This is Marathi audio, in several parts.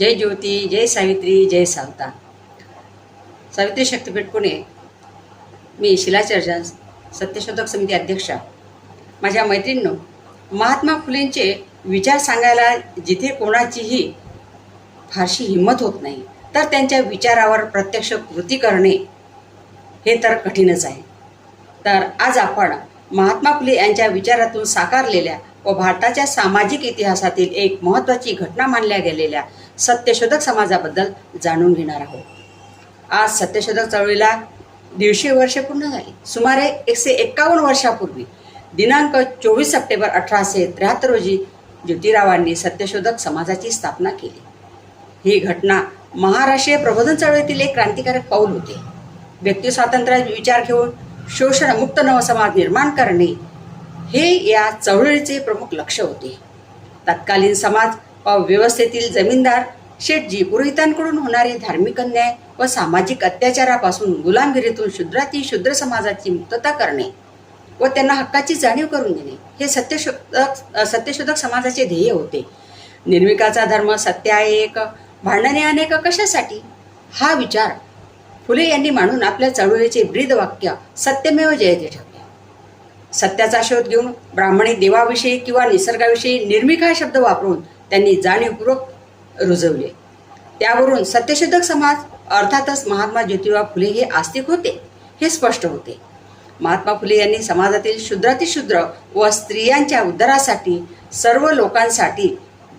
जय ज्योती जय सावित्री जय सावता. सावित्री शक्तीपीठ पुणे. मी शिलाचर्चा सत्यशोधक समिती अध्यक्षा. माझ्या मैत्रिणींनो महात्मा फुलेंचे विचार सांगायला जिथे कोणाचीही फारशी हिंमत होत नाही तर त्यांच्या विचारावर प्रत्यक्ष कृती करणे हे तर कठीणच आहे. तर आज आपण महात्मा फुले यांच्या विचारातून साकारलेल्या व भारताच्या सामाजिक इतिहासातील एक महत्त्वाची घटना मानल्या गेलेल्या सत्यशोधक समाजाबद्दल जाणून घेणार आहोत. आज सत्यशोधक चळवळीला दीडशे वर्षे पूर्ण झाली. सुमारे एकशे एक्कावन्न वर्षापूर्वी दिनांक चोवीस सप्टेंबर अठराशे त्र्याहत्तर रोजी ज्योतिरावांनी सत्यशोधक समाजाची स्थापना केली. ही घटना महाराष्ट्रीय प्रबोधन चळवळीतील एक क्रांतिकारक पाऊल होते. व्यक्ती स्वातंत्र्याचा विचार घेऊन शोषणमुक्त नवसमाज निर्माण करणे हे या चळवळीचे प्रमुख लक्ष होते. तत्कालीन समाज व्यवस्थेतील जमीनदार शेठजी पुरोहितांकडून होणारे धार्मिक अन्याय व सामाजिक अत्याचारापासून गुलामगिरीतून शूद्राती शूद्र समाजाची मुक्तता करणे व त्यांना हक्काची जाणीव करून देणे हे सत्यशोधक सत्यशोधक समाजाचे ध्येय होते. निर्मिकाचा धर्म सत्य आहे एक भांडणे अनेक कशासाठी? हा विचार फुले यांनी मांडून आपल्या चळवळीचे ब्रीद वाक्य सत्यमेव जयते ठेवले सत्याचा शोध घेऊन ब्राह्मणी देवाविषयी किंवा निसर्गाविषयी निर्मिक हा शब्द वापरून त्यांनी जाणीवपूर्वक रुजवले. त्यावरून सत्यशोधक समाज अर्थातच महात्मा ज्योतिबा फुले हे आस्तिक होते हे स्पष्ट होते. महात्मा फुले यांनी समाजातील शूद्रातिशूद्र व स्त्रियांच्या उद्धारासाठी सर्व लोकांसाठी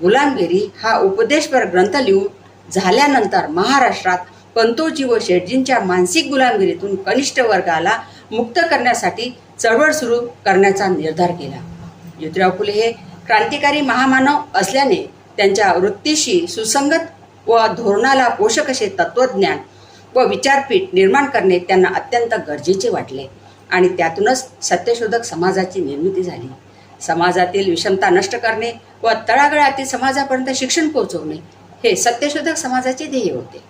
गुलामगिरी हा उपदेशपर ग्रंथ लिहून झाल्यानंतर महाराष्ट्रात पंतोजी व शेटजींच्या मानसिक गुलामगिरीतून कनिष्ठ वर्गाला मुक्त करण्यासाठी चळवळ सुरू करण्याचा निर्धार केला. ज्योतिराव फुले हे क्रांतिकारी महामानव असल्याने त्यांच्या वृत्तीशी सुसंगत व धोरणाला पोषक असे तत्वज्ञान व विचारपीठ निर्माण करणे त्यांना अत्यंत गरजेचे वाटले आणि त्यातूनच सत्यशोधक समाजाची निर्मिती झाली. समाजातील विषमता नष्ट करणे व तळागळातील समाजापर्यंत शिक्षण पोहोचवणे हे सत्यशोधक समाजाचे ध्येय होते.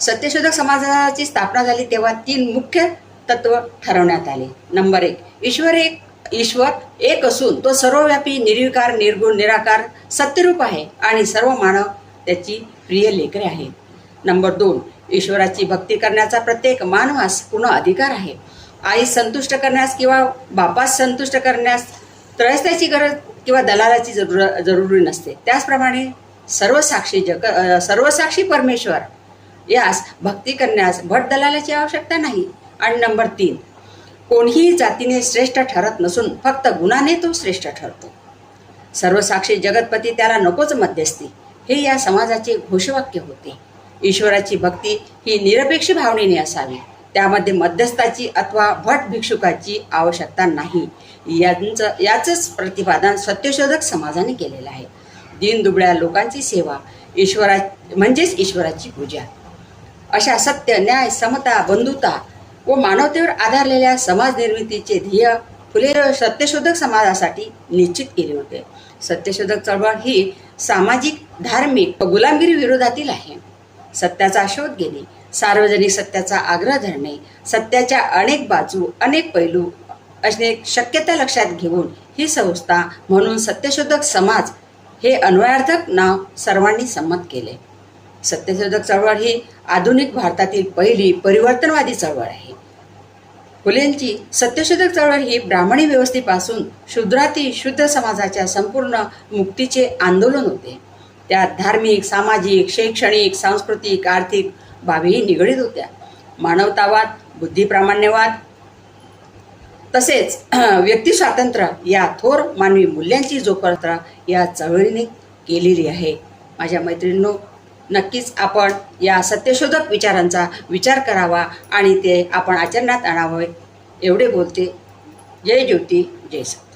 सत्यशोधक समाजाची स्थापना झाली तेव्हा तीन मुख्य तत्व ठरवण्यात आले. नंबर एक ईश्वर एक ईश्वर एक असून तो सर्वव्यापी निर्विकार निर्गुण निराकार सत्यरूप आहे आणि सर्व मानव त्याची प्रिय लेकरे आहेत. नंबर दोन ईश्वराची भक्ती करण्याचा प्रत्येक मानवास पूर्ण अधिकार आहे. आई संतुष्ट करण्यास किंवा बापास संतुष्ट करण्यास त्रयस्थाची गरज किंवा दलालाची जरूर जरुरी नसते. त्याचप्रमाणे सर्वसाक्षी जग सर्वसाक्षी परमेश्वर यास भक्ती करण्यास भट दलालाची आवश्यकता नाही. आणि नंबर तीन कोणीही जातीने श्रेष्ठ ठरत नसून फक्त गुणाने तो श्रेष्ठ ठरतो. सर्वसाक्षी जगतपती त्याला नकोच मध्यस्थी. हे या समाजाचे घोषवाक्य होते. ईश्वराची भक्ती ही निरपेक्ष भावनेने असावी. त्यामध्ये मध्यस्थाची अथवा भट भिक्षुकाची आवश्यकता नाही. यांचं याचंच प्रतिपादन सत्यशोधक समाजाने केलेलं आहे. दीनदुबळ्या लोकांची सेवा ईश्वरा म्हणजेच ईश्वराची पूजा. अशा सत्य न्याय समता बंधुता व मानवतेवर आधारलेल्या समाज निर्मितीचे ध्येय फुले सत्यशोधक समाजासाठी निश्चित केले होते. सत्यशोधक चळवळ ही सामाजिक धार्मिक व गुलामगिरी विरोधातील आहे. सत्याचा शोध घेणे सार्वजनिक सत्याचा आग्रह धरणे सत्याच्या अनेक बाजू अनेक पैलू असणे शक्यता लक्षात घेऊन ही संस्था म्हणून सत्यशोधक समाज हे अन्वयार्थक नाव सर्वांनी संमत केले. सत्यशोधक चळवळ ही आधुनिक भारतातील पहिली परिवर्तनवादी चळवळ आहे. फुलेंची सत्यशोधक चळवळ ही ब्राह्मणी व्यवस्थेपासून शुद्राती शुद्ध समाजाच्या संपूर्ण मुक्तीचे आंदोलन होते. त्यात धार्मिक सामाजिक शैक्षणिक सांस्कृतिक आर्थिक बाबीही निगडीत होत्या. मानवतावाद बुद्धिप्रामाण्यवाद तसेच व्यक्ती स्वातंत्र्य या थोर मानवी मूल्यांची जोपर्यंत या चळवळीने केलेली आहे. माझ्या मैत्रिणींनो नक्कीच आपण या सत्यशोधक विचारांचा विचार करावा आणि ते आपण आचरणात आणावे. एवढे बोलते. जय ज्योती जय सत्य.